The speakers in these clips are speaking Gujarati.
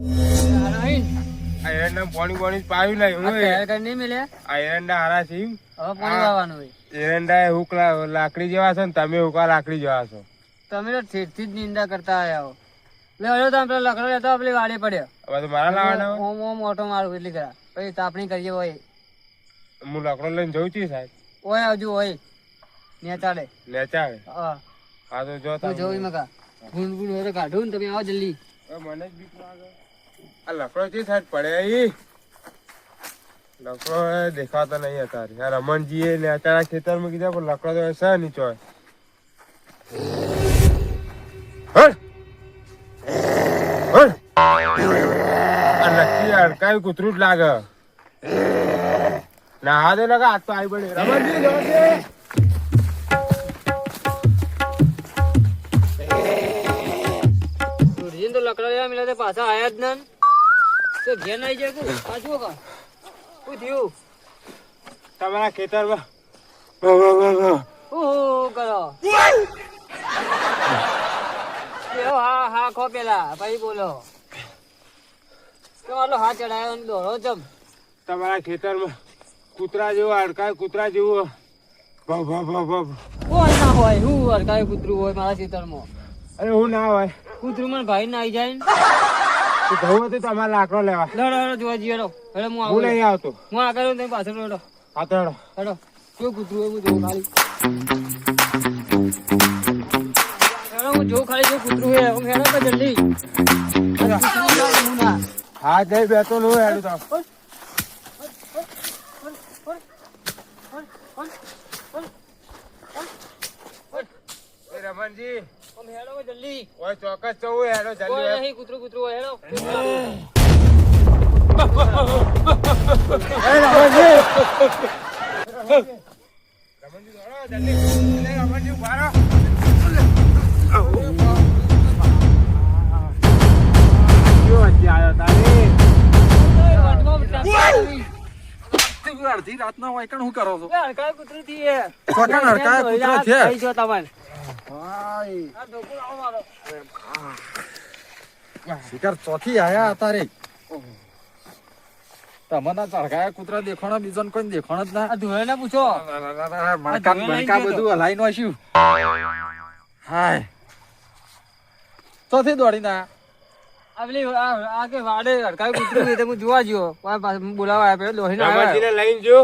આ એરંડા પાણી પાણી પાયું નહીં હું આ એરંડા હારા છે એમ? એરંડા હુક લાકડી જેવા છે ને તમે હુકા લાકડી જેવા છો. તમે તો ઠેઠથી જ નિંદા કરતા આવ્યા લે હળો તમે પેલા લખડો લેતો પેલી વાડે પડ્યો. હવે તો મારા લાવવાના ઓમ ઓમ ઓટો મારું એટલી કરા પછી તાપણી કરીએ હોય. હું લકડો લઈને જઉં છું સાહેબ. ઓય આવજો હોય. ને નેચાડે નેચા હા. હા તો જો તો. જોઈ મકા. ગુણ ગુણ કાઢું ને તમે આવો જલ્દી. મને જ બીક લાગે. આ લકડો છે સાહેબ પડે અહીં લકડો એ દેખાતો નહીં અત્યારે. આ રમણજીએ ને અત્યારે ખેતરમાં કીધા પણ લકડો તો છે નહીં નક્કી અડકાયું કૂતરું જ લાગે. ના હા દે લગા હાથ તો આવી પડે. રમણજી, જવા તો લકડો લેવા મિલા પાછા આયા જ નન તો ઘેર નાઈ જાય કુ પાછું કા. શું થયું તમારા ખેતરમાં. વાહ, વાહ, વાહ, વાહ. ઓહો કરો. હા હા ખો પેલા. પછી બોલો. તમારો હાથ ચડાયો ને દોડો ચમ. તમારા ખેતરમાં કૂતરા જેવો અડકાય કૂતરા જેવો. ભવ ભવ ભવ ભવ. કોઈ ના હોય હું અડકાય કૂતરું હોય મારા ખેતરમાં. અરે હું ના હોય. કૂતરું મને ભાઈ ના આવી જાય જવું હતું તમારે લાકડો લેવા. લડો લડો જોવા જઈએ હેડો હેડો હું હું આવું નહીં આવતો. હું આગળ આવું, તમે પાછળ હેડો. હા હેડો. હેડો. કેવું કૂતરું હોય હું ખાલી? હેડો હું જોઉં ખાલી કેવું કૂતરું હું હેડો તો જલ્દી. હું જઈ બેતો નું હેડું તો. રમણજી. જલ્દી. ઓય જવું હેડો નહીં કૂતરું કૂતરું હેડો. રમણજી રમણજી આવી. અડધી રાતના હોય કણ હું કરો છો? એ કૂતરું થી હડકાયું કૂતરું છે? શિકાર ચોથી આયા હતા રે તમને ચડકાયા કૂતરા દેખાણો બીજો કોઈ દેખાણો જ ના. આ ધોળાને પૂછો. મણકા ધોઈ લઈ મણકા ગયો તો. બધું હલાઈ નાખ્યું હાય. ચોથી દોડી ના. આ- કે વાડે હડકાયું કૂતરું હું જોવા મારા બોલાવા આવ્યો પેલો દોડીને આવ્યો. લઈને જો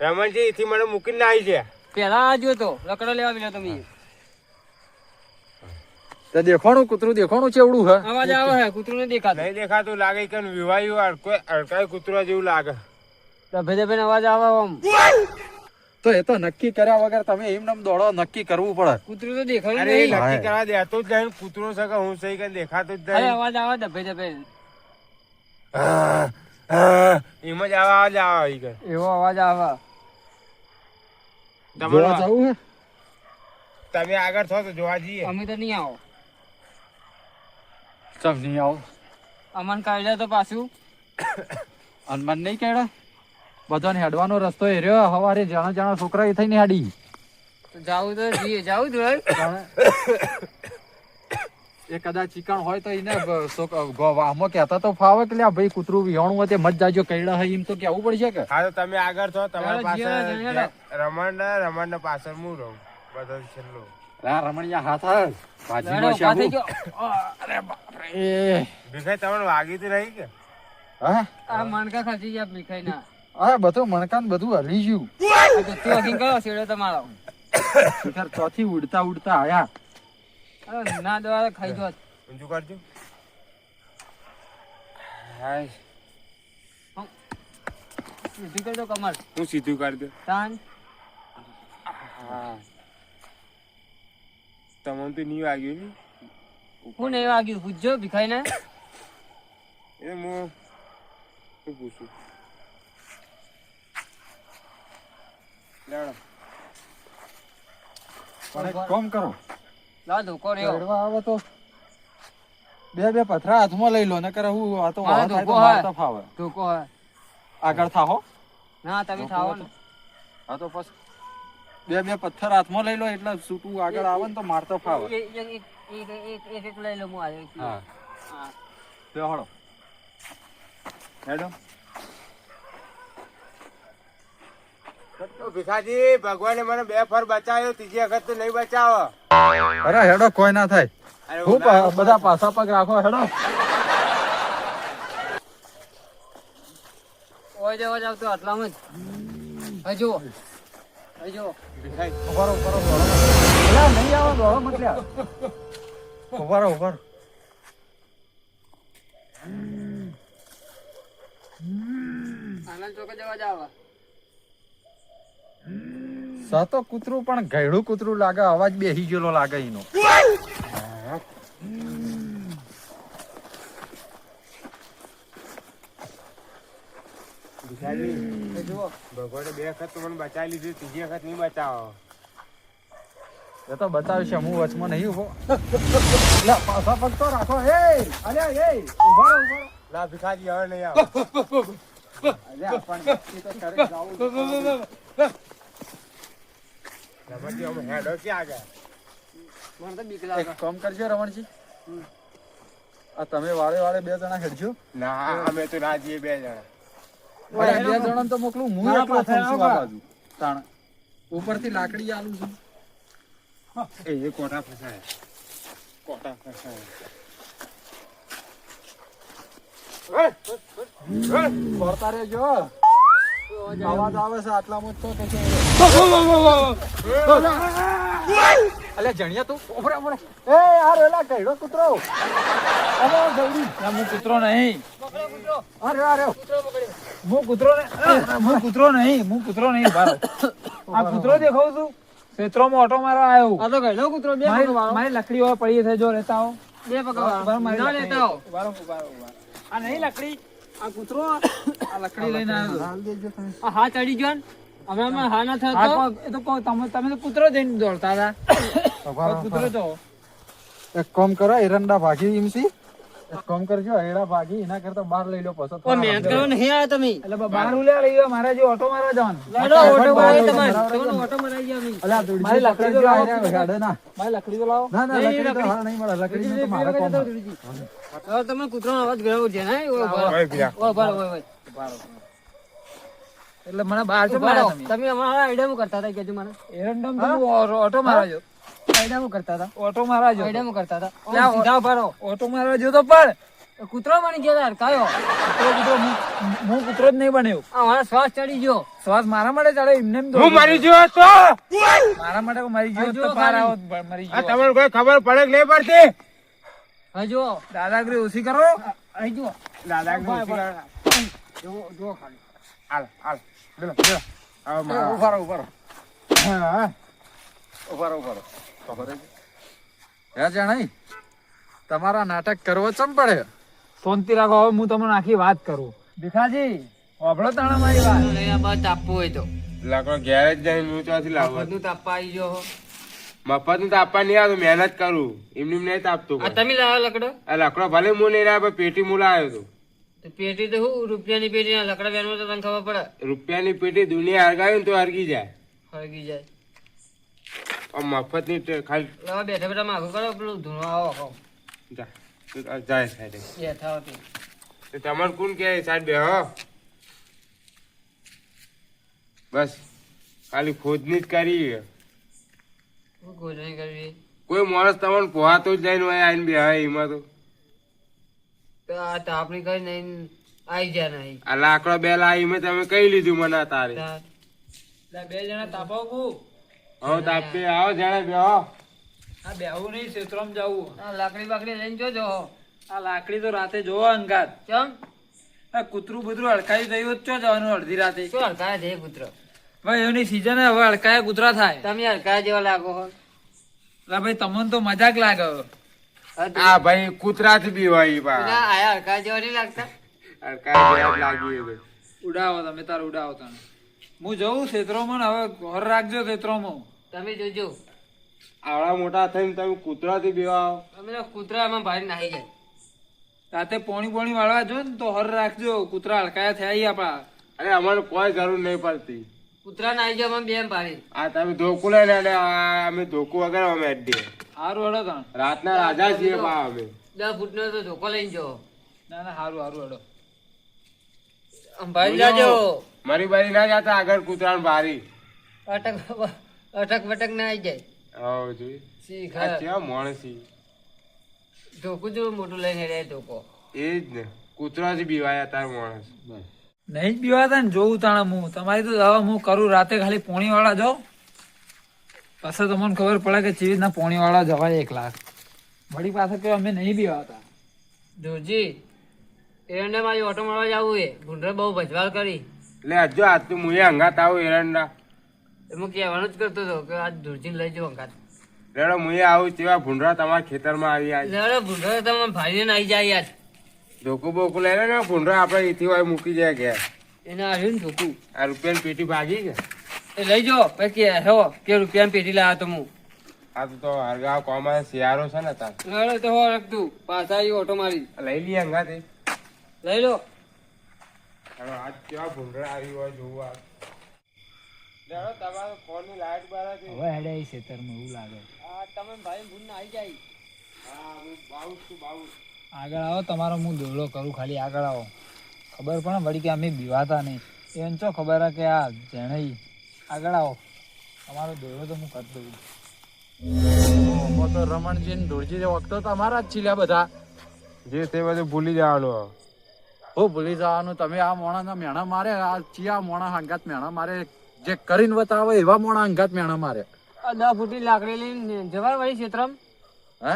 રમણજી અહીંથી મને મૂકીને આવી છે. પેલા આ જો તો. લકડો લેવા મિલ્યો તમે. તે દેખાણું કૂતરું દેખાણું ચેવડું હે? અવાજ આવે હે કૂતરું નથી દેખાતું. નહીં દેખાતું લાગે કે વિવાયું અડકો- અડકાય કૂતરા જેવું લાગે. ભેદે ધબે અવાજ આવે આમ. તો એ તો નક્કી કર્યા વગર તમે એમ નામ દોડો નક્કી કરવું પડે. કૂતરું તો દેખાયું નહીં. નક્કી કરવા દેતો જ નહીં કૂતરો છે કે હું સહી કે દેખાતું જ અરે નહીં. અવાજ આવે હા, હા, એમ જ આવા અવાજ આવે ઈ કે. એવો અવાજ આવે. તમારો જવું હે? તમે આગળ છો તો જોવા જઈએ. અમે તો નહીં આવો. ચમ નહીં આવો. અમન કાઢ્યા તો પાછું. હનુમાન નહીં કેડા બધાને હેડવાનો રસ્તો એ રહ્યો. હવારે જાણા જાણા છોકરા એ થઈને હેડી. તો જાવું તો જીએ જાવું જોઈ એ કદાચ ચિકણ હોય તો એને આમાં કહેતા તો ફાવે કે લ્યા ભાઈ કૂતરું વિહોણું હોય તે મત જાજો કઈડા હોય એમ તો કેવું પડશે કે? હા તો તમે આગળ છો તમારી પાસે. રમણ રમણ પાછળ હું રહું. બધો છેલ્લો. રા રમણીયા હાથ હાલ. ભાજીનો શાબુ. ગયો. અરે બાપરે. ભીખાઈ તમને વાગી તો રહી કે? હા? આ મણકા ખાધી ગયા ભીખાઈ ના અરે બધું મણકાન બધું હરી ગયું. તું અહીં ગયો છેડો તમારો? શિખર ચોથી ઉડતા ઉડતા આયા. અરે ના દ્વારા ખાઈ જો ઊંચું કરજો. હાય. સીધું કરજો કમર. હું સીધું કરી દઉં તાન. હા. તમને તો નહીં વાગ્યું ને હું નહીં વાગ્યું પૂછજો ભીખાઈ ને. એ હું શું પૂછું? કામ કરો લા ધોકો રહ્યો. આવે તો બે બે પથરા હાથમાં લઈ લો ને કરે હું આ તો મારે થાય તો મારતા ફાવે ધોકો આગળ થાહો. ના તમે ને. હા તો પછી બે બે પથ્થર હાથમાં લઈ લો એટલે છૂટું આગળ આવે ને તો મારતો ફાવે. એક- એક- એક- લઈ લો હું આવે હા. હા. તો ભીખાજી ભગવાને મને બે ફર બચાવ્યો ત્રીજી વખત તો નહીં બચાવો. અરે હેડો કોઈ ના થાય. બધા પાછા પગ રાખો હેડો. ઓય જવા જાવ તો આટલામાં જ. હવે જુઓ હવે જુઓ ભીખાજી, ઊભા રહો, ઊભા રહો, દોડો મત. અલા, નહીં આવો, દોડો. આનંદ ચોકે જવા જાવ સાતો કૂતરું પણ ઘેડું કૂતરું લાગે અવાજ બેહી ગયેલો લાગે એનો. જુઓ ભગવાને બે વખત તો મને બચાવી લીધું ત્રીજી વખત નહીં બચાવો. એ તો બતાવ્યું છે હું વચમાં નહીં ઊભો લે, પાછા પગ રાખો. એ અલ્યા એ ઊભા રહો, ઊભા રહો. હવે નહીં આવો. અલ્યા, પણ નક્કી તો કરે જાવું જ પડે. રમણજી, અમે હેડો ક્યાં ગયા મને તો બીક લાગે. એક કામ કરજો રમણજી. આ તમે વાળે વાળે બે જણા ખેડજો ના અમે તો ના જઈએ બે જણા. બે જણાને તો મોકલું હું એકલો પાસે આ બાજુ. તાણ ઉપરથી લાકડી આલું છું. એ એ કોટા ફસાય. કોટા ફસાય. ફરતા રહેજો. અવાજ આવે છે આટલામાં તો અલે જણિયા તું ઓફરે ઓફરે. એ યાર એલા કઈડો કૂતરો? અમો જલ્દી. હું કૂતરો નહીં. અરે અરે. હું કૂતરો હું કૂતરો નહીં હું કૂતરો નહીં આ કૂતરો દેખાવ છું? ક્ષેત્રોમાં ઓટો મારવા આવ્યો. આ તો ગયેલો કૂતરો બે મારી લકડી હોય પડી છે જો લેતા આવો બે પગ બરાબર, વાળો મારી ના લેતા આવો ઊભા રહો, ઊભા રહો, ઊભા રહો. આ નહીં લકડી આ કૂતરો આ લકડી લઈને આવ્યો. આ હા ચડી ગયો ને? હમણાં હા ના થયો તો એ તો તમે તમે તો કૂતરો જઈને દોડતા હતા. કૂતરો તો એક કામ કરો એરંડા ભાગી એમસી કામ કરજો એડા ભાગી એના કરતા બહાર લઈ લો પછી. ઓ મહેનત કરવા નહીં આયા તમે. એટલે બ- બહાર ઉલ્યા લઈ ગયો મારા જે ઓટો મારવા જવાનું. લાડો ઓટો મારી તમાર. તમને ઓટો મરાઈ ગયા અમે અલ્યા મારી લકડી તો લાવો. ગાડે ના. મારી લકડી તો લાવો. ના ના લકડી તો લકડી. હાલ નહીં મળે. લકડી તો મારા કોમ છે. તમે કૂતરાનો અવાજ ગયો છે ને ઓ ભાઈ ઓ ભાઈ. ઓય ઓય. એટલે મને બહાર તો. પાડ્યા તમે. અમારા આઈડિયા કરતા હતા કેજો મને. એરંડમ તો ઓટો મારવા જો. આઈડિયામાં કરતા હતા. ઓટો મારવા જો આઈડિયામાં કરતા હતા. ઓમ સીધા ઊભા ઓટો મારવા જો તો પણ. કૂતરો બની ગયો યાર કયો? કૂતરો કૂતરો હું- હું કૂતરો જ નહીં બન્યો. આ મારા શ્વાસ ચડી ગયો. શ્વાસ મારા માટે ચાલે એમને એમ હું મરી ગયો તો મારા માટે મરી ગયો આ હોત જુઓ તો પાર ખાલી. મરી ગયો. તમને કોઈ ખબર પડે કે નહીં પડતી? હા જુઓ દાદાગીરી ઓછી કરો. અહીં જુઓ. દાદા જુઓ જુઓ ખાલી. હાલ હાલ. બેલો બેલો. હા, હે? જણાઈ? તમારા નાટક કરવો ચમ પડે? શાંતિ રાખો હવે હું તમને આખી વાત કરું. ભીખાજી હોભળો તાણા મારી વાત. આ બાદ તાપવું હોય તો. લાકડો ઘેર જ જઈને હું ત્યાંથી લાવું? બધું તાપવા આવી ગયો હો. મફતનું તાપવા નહીં આવતું મહેનત કરું. એમને એમ નહીં તાપતું આ તમે લાવ્યો લકડો. આ લાકડો ભલે હું નહીં લાવ્યો પણ પેટી હું લાવ્યો હતો તો પેટી તો શું રૂપિયાની પેટી આ લકડા બેનમાં તો તને ખબર પડે. રૂપિયાની પેટી દુનિયા હરગાવી તો હરગી જાય. હરગી જાય. મફતની ખાલી બેઠા બેઠા માગું કરો પેલું ધૂણો આવો જા. જાય સાઈડે. બે થાવ તે. તો તમારે કોણ કે સાઈડ બે હો? બસ. ખાલી ખોદની જ કરી. શું કરવી કોઈ માણસ તમને પોહાતો જ જઈને હોય આઈને બે હા એમાં તો. આ તાપણી કઈ નહીં આવી જાય નહીં. આ લાકડો બે મેં તમે કઈ લીધું મને તારે. બે જણા તાપાવ હવે તાપી આવો જાણે બેહો. આ બેહવું નહીં ક્ષેત્રમાં જવું આ લાકડી બાકડી લઈને જોજો આ લાકડી તો રાતે જોવો અંગાત. કેમ? આ કૂતરું બુતરું અડકાઈ ગયું હોત ચો જવાનું અડધી રાતે? શું અડકાય છે કૂતરો? ભાઈ એની સીઝન હવે અડકાયા કૂતરા થાય. તમે હડકાયા જેવા લાગો હો. એટલે ભાઈ તમને તો મજાક લાગે હા, આ ભાઈ કૂતરાથી બી. ભાઈ પા આયા હડકાયા જેવા નહીં લાગતા. આ જેવા લાગી ઉડાવો તમે તાર ઉડાવો તમે. હું જઉં ક્ષેત્રોમાં હવે ઘર રાખજો ક્ષેત્રોમાં. તમે જોજો. આવડા મોટા થઈને તમે કૂતરાથી બીવા આવો તમે તો કૂતરામાં ભારે નાહી જાય. રાતે પોણી પોણી વાળવા જો ને તો હર રાખજો કૂતરા હલકાયા થયા આપણા. અરે અમારે કોઈ જરૂર નહીં પડતી. કૂતરા નાઈ જાય અમે બેમ ભારી. આ તમે ધોકું લઈને અને અમે ધોકું વગર અમે અડ્ડીએ સારું હડો તાણ. રાતના રાજા છીએ પા અમે. દસ ફૂટનો તો ધોકો લઈને જો ના ના સારું સારું હડો. અંભાઈ જાજો. મારી બારી ના જાતા આગળ કૂતરાણ બારી. અટક અટક બટક ના આવી જાય. આવો જોઈ સી ખા ક્યાં મોણસી. ઢોકું જો મોટું લઈને રે ઢોકો એ જ ને. કૂતરા જ બીવાયા તાર માણસ. નહીં જ બીવાતા ને જોવું તાણે હું તમારી તો દવા હું કરું રાતે ખાલી પોણી વાળા જાઉં પાછળ તમને ખબર પડે કે ચીવી રીતના પોણી વાળા જવાય એક લાખ. વળી પાસે કે અમે નહીં પીવાતા ધોજી એને મારી ઓટો મળવા જવું એ. ભૂંડરે બહુ ભજવાળ કરી. એટલે હજુ આજ તો મુએ હંગાત આવું એરંડા એમાં કહેવાનું જ કરતો હતો કે આજ ધુરજીને લઈ જાઓ હંગાત. રેડો મુએ આવું તેવા ભૂંડરા તમારા ખેતરમાં આવી આજ. લડે ભૂંડરે તમે ભાઈને આવી જાય યાર ધોકું બોકું લઈ લે ને ભૂંડરા આપણે એથી હોય મૂકી જાય કે એને આવ્યું ને ધોકું. આ રૂપિયાની પેટી ભાગી કે એ લઈ જાઓ પછી હો કે રૂપિયાની પેટી લાવ્યો તો હું આ તો તો હરગાવ કોમાં શિયાળો છે ને તાર. લડે તો હો રખતું પાછા આવી ઓટો મારી લઈ લઈએ હંગાતે લઈ લો. આજ કેવા ભૂંડરા આવી હોય જોવું આ તમારો ફોનની લાઈટ બાર હતી હવે હેડે ખેતરમાં એવું લાગે. આ તમે ભાઈ ભૂંડ આવી જાય. હા હું બાઉસ છું બાઉસ. આગળ આવો તમારો હું દોડો કરું ખાલી આગળ આવો. ખબર પણ વળી કે અમે બીવાતા નહીં. એમ ચો ખબર કે આ જેણે આગળ આવો. તમારો દોડો તો હું કરતો દઉં. તો રમણજી ને ધૂળજી વખતો તમારા જ છીલ્યા બધા. જે તે બધું ભૂલી જવાનું. હું ભૂલી જવાનું તમે આ મોણાના મેણા મારે આ ચિયા મોણા હંગાત મેણા મારે. જે કરીને બતાવે એવા મોણા હંગાત મેણા મારે. આ દસ ફૂટની લાકડી લઈને જવા વળી ક્ષેત્રમ હે?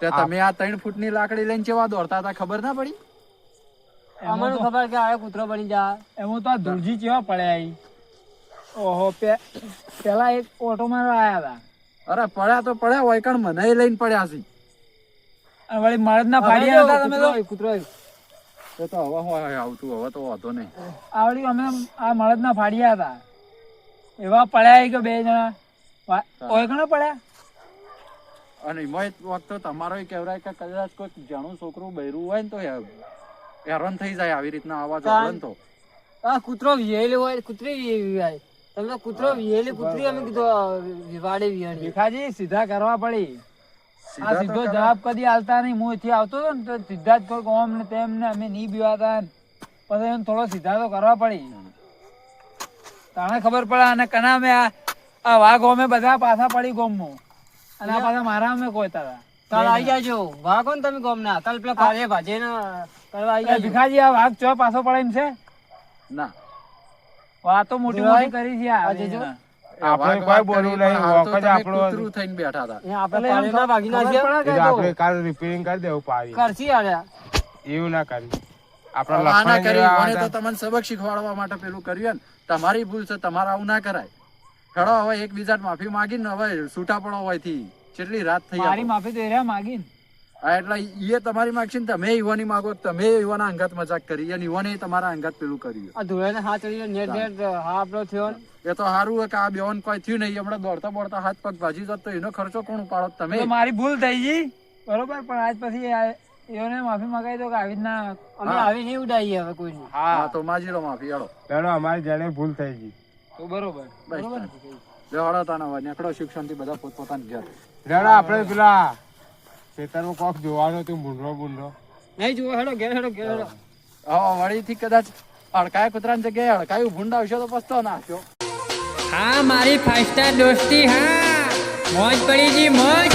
તે તમે આ ત્રણ ફૂટની લાકડી લઈને જેવા દોડતા હતા ખબર ના પડી? અમને ખબર કે આ કૂતરો બની જા. એમાં તો આ ધૂળજી કેવા પડ્યા ઈ? ઓહો પે પેલા એક ઓટો મારવા આવ્યા હતા. અરે પડ્યા તો પડ્યા હોય કણ મને લઈને પડ્યા છે. વળી મળદના ફાડ્યા હતા તમે તો? કૂતરો એ તો હવે હોય આવતું હવે તો વાંધો નહીં. આ અમે આ મળદના ફાડ્યા હતા. એવા પડ્યા કે બે જણા. પડ્યા? અને એમાં વખત તમારો કહેવાય કે કદાચ કોઈ જાણું છોકરું બૈરું હોય ને તો હેરાન થઈ જાય આવી રીતના અવાજ આવે તો. આ કૂતરો વિયેલી હોય કૂતરી વિયેલી હોય. તમે કૂતરો વિયેલી કૂતરી અમે કીધું વિવાડે ભીખાજી સીધા કરવા પડી. આ સીધો જવાબ કદી આલતા નહીં. હું એથી આવતો હતો ને સીધા જ કોઈ ઓમ ને તેમ ને અમે નહીં બીવાતા ને. પછી એને થોડો સીધા તો કરવા પડી. તાણે ખબર પડે અને કના અમે આ વાઘ અમે બધા પાછા પડી ગોમમાં. અને આ પાછા મારા અમે કોઈ તારા કાલ આવી જાજો. વાઘો ને તમે ગોમ ના કાલ પેલા પાડે ભાજે ને કરવા આવી ભીખાજી આ વાઘ ચો પાછો પડે એમ છે? ના. વાતો મોટી મોટી કરી છે આ આજે જો. આપણે કોઈ વાત નહીં, પણ હાલ તો વખત આપણો કૂતરું થઈને બેઠા હતા. આપણે એટલે ના ભાગી નાખ્યા એટલે આપણે કાલ રિપેરિંગ કરી દેવું પાવી કરશી આલ્યા એવું ના કરી. આપણા આના કરી મને તો તમને સબક શીખવાડવા માટે પેલું કર્યું ને તમારી ભૂલ છે તમારે આવું ના કરાય. હેડો હવે એકબીજા માફી માગીને હવે છૂટા પડો હોયથી કેટલી રાત થઈ મારી માફી તો એરિયા માગી ને હા એટલે એ તમારી માગશે ને તમે યુવાની માગો તમે યુવાના અંગાત મજાક કરી અને યુવાને તમારા અંગાત પેલું કર્યું. આ ધોળાને હાથ ચડી નેટ નેટ હા આપણો થયો એ તો સારું કે આ બેવન કોઈ થયું નહીં હમણાં દોડતા દોડતા હાથ પગ ભાજી જતો એનો ખર્ચો કોણ ઉપાડો તમે? મારી ભૂલ થઈ ગઈ. બરોબર પણ આજ પછી એઓને માફી મગાવી દો કે આવી ના અમે આવી નહીં ઉડાઈએ હવે કોઈ હા. તો માજી લો માફી હેડો ચાલો અમારી જાણે ભૂલ થઈ ગઈ. તો બરોબર. બસ બરોબર. હેડો તાના શિક્ષણથી બધા પોતપોતાના ઘેર. રેડા આપણે પેલા ખેતરમાં કોક જોવાનું તું ભૂંડરો ભૂંડરો નહીં જોવો હેડો ઘેર હેડો ઘેર હેડો. હવે વળીથી કદાચ અડકાય કૂતરાની જગ્યાએ અડકાયું ભૂંડા આવશે તો પસ્તો નાખ્યો હા મારી ફાઈવ સ્ટાર દોસ્તી હા. મોજ પડી જી મોજ.